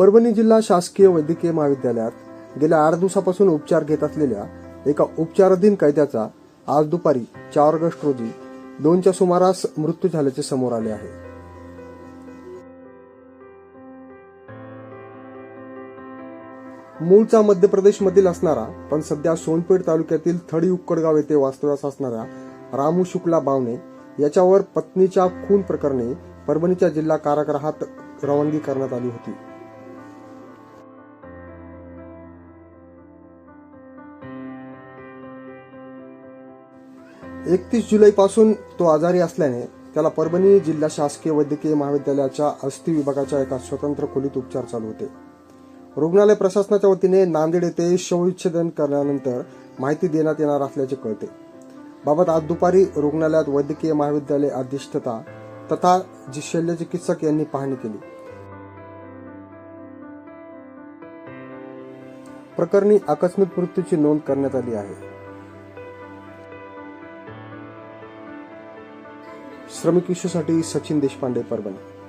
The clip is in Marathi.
परभणी जिल्हा शासकीय वैद्यकीय महाविद्यालयात गेल्या आठ दिवसापासून उपचार घेत असलेल्या एका उपचाराधीन कैद्याचा आज दुपारी चार ऑगस्ट रोजी दोनच्या सुमारास मृत्यू झाल्याचे समोर आले आहे. मूळचा मध्य प्रदेशमधील असणारा पण सध्या सोनपेठ तालुक्यातील थडी उक्कडगाव येथे वास्तव्यास असणाऱ्या रामू शुक्ला बावणे याच्यावर पत्नीच्या खून प्रकरणी परभणीच्या जिल्हा कारागृहात रवानगी करण्यात आली होती. एकतीस जुलैपासून तो आजारी असल्याने त्याला परभणी जिल्हा शासकीय वैद्यकीय महाविद्यालयाच्या अस्थि विभागाच्या एका स्वतंत्र खोलीत उपचार चालू होते. रुग्णालय प्रशासनाच्या वतीने नांदेड येथे शवविच्छेदन करण्यानंतर माहिती देण्यात येणार असल्याचे कळते. बाबत आज दुपारी रुग्णालयात वैद्यकीय महाविद्यालय अधिष्ठता तथा जी शल्यचिकित्सक यांनी पाहणी केली. प्रकरणी आकस्मिक मृत्यूची नोंद करण्यात आली आहे. श्रमिक इश्यूसाठी सचिन देशपांडे परभणी.